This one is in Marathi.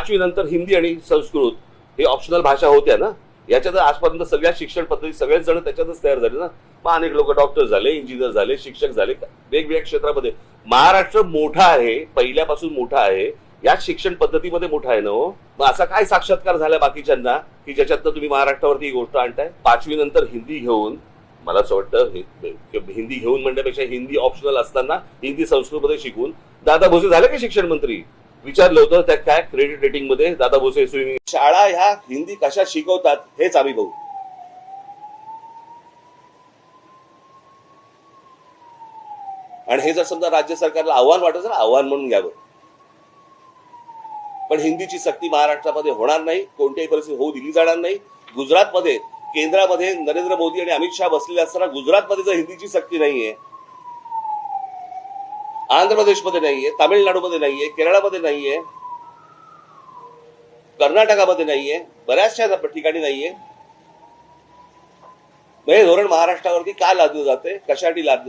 पाचवी नंतर हिंदी आणि संस्कृत हे ऑप्शनल भाषा होत्या ना याच्यात आजपर्यंत सगळ्या शिक्षण पद्धती सगळेच जण त्याच्यातच तयार झाले ना. मग अनेक लोक डॉक्टर झाले इंजिनियर झाले शिक्षक झाले वेगवेगळ्या क्षेत्रामध्ये. महाराष्ट्र मोठा आहे पहिल्यापासून मोठा आहे या शिक्षण पद्धतीमध्ये मोठा आहे ना हो. मग असा काय साक्षात्कार झाला बाकीच्यांना की ज्याच्यातनं तुम्ही महाराष्ट्रावरती ही गोष्ट आणताय? पाचवी नंतर हिंदी घेऊन मला असं वाटतं हिंदी घेऊन म्हणण्यापेक्षा हिंदी ऑप्शनल असताना हिंदी संस्कृतमध्ये शिकून. दादा भोसे झाले का शिक्षण मंत्री? विचारलं होतं त्या काय क्रेडिट रेटिंगमध्ये दादा भोसे स्विमिंग शाळा ह्या हिंदी कशा शिकवतात हेच आम्ही बघू. आणि हे जर समजा राज्य सरकारला आव्हान वाटत असेल आव्हान म्हणून घ्यावं. पण हिंदीची सक्ती महाराष्ट्रामध्ये होणार नाही कोणत्याही परिस्थिती होऊ दिली जाणार नाही. गुजरातमध्ये केंद्रामध्ये नरेंद्र मोदी आणि अमित शहा बसलेले असताना गुजरातमध्ये जर हिंदीची सक्ती नाहीये आंध्र प्रदेशमध्ये नाहीये तामिळनाडूमध्ये नाहीये केरळामध्ये नाहीये कर्नाटकामध्ये नाहीये बऱ्याचशा ठिकाणी नाहीये. हे धोरण महाराष्ट्रावरती का लादलं जाते कशासाठी लादलं जाते